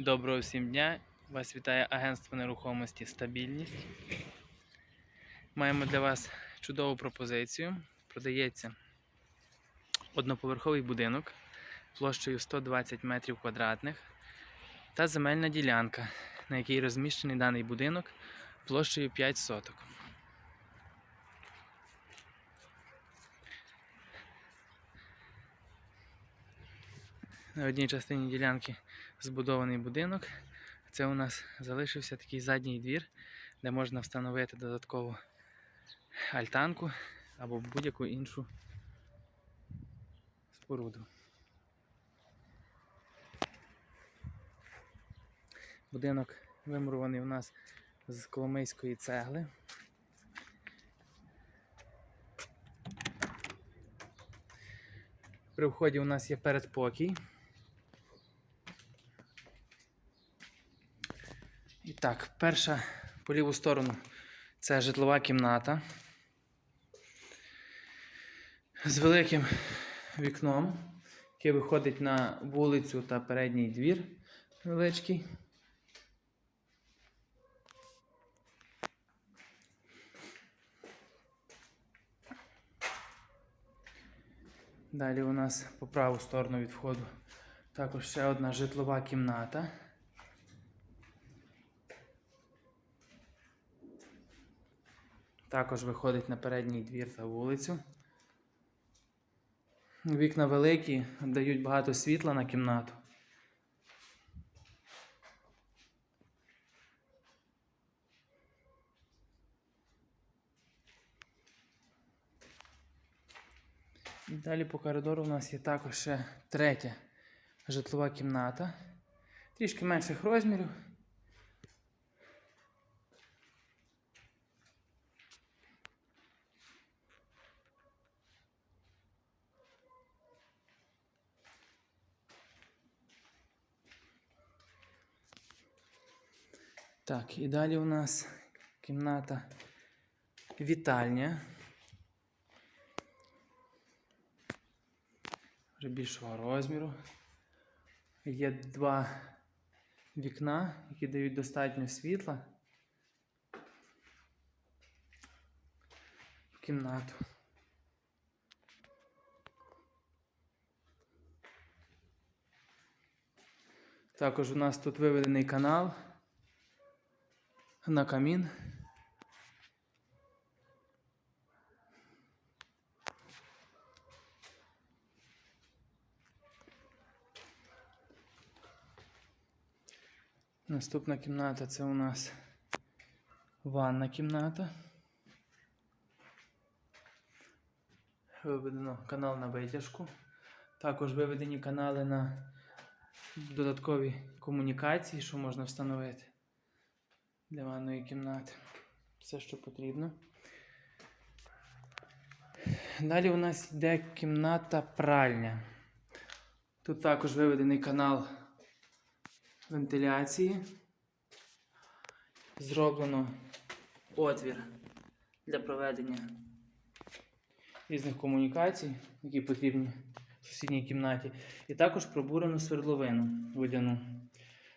Доброго всім дня! Вас вітає агентство нерухомості Стабільність. Маємо для вас чудову пропозицію. Продається одноповерховий будинок площею 120 метрів квадратних та земельна ділянка, на якій розміщений даний будинок площею 5 соток. На одній частині ділянки збудований будинок. Це у нас залишився такий задній двір, де можна встановити додаткову альтанку або будь-яку іншу споруду. Будинок вимурований у нас з коломийської цегли. При вході у нас є передпокій. Так, перша по ліву сторону це житлова кімната з великим вікном, яке виходить на вулицю та передній двір невеличкий. Далі у нас по праву сторону від входу також ще одна житлова кімната. Також виходить на передній двір та вулицю. Вікна великі, дають багато світла на кімнату. І Далі по коридору у нас є також ще третя житлова кімната. Трішки менших розмірів. Так, і далі у нас кімната вітальня. Вже більшого розміру. Є два вікна, які дають достатньо світла в кімнату. Також у нас тут виведений канал на камін. Наступна кімната це у нас ванна кімната. Виведено канал на витяжку. Також виведені канали на додаткові комунікації, що можна встановити для ванної кімнати. Все, що потрібно. Далі у нас йде кімната пральня. Тут також виведений канал вентиляції. Зроблено отвір для проведення різних комунікацій, які потрібні в сусідній кімнаті. І також пробурено свердловину водяну,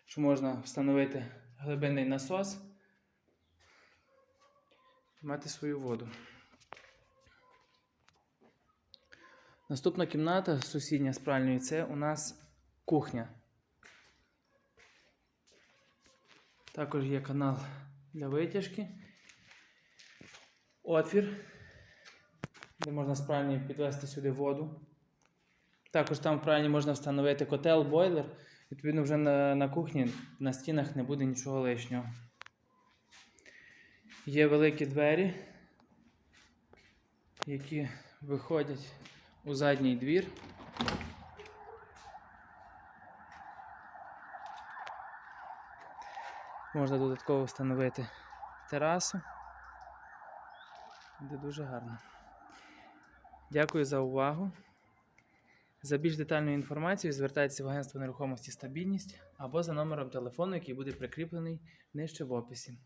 що можна встановити глибинний насос мати свою воду. Наступна кімната сусідня з пральною це у нас кухня. Також є канал для витяжки. Отвір, де можна з пральні підвести сюди воду. Також там в пральні можна встановити котел, бойлер. Відповідно, вже на, на кухні на стінах не буде нічого лишнього. Є великі двері, які виходять у задній двір. Можна додатково встановити терасу. Буде дуже гарно. Дякую за увагу. За більш детальною інформацією звертайтеся в агентство нерухомості стабільність або за номером телефону, який буде прикріплений нижче в описі.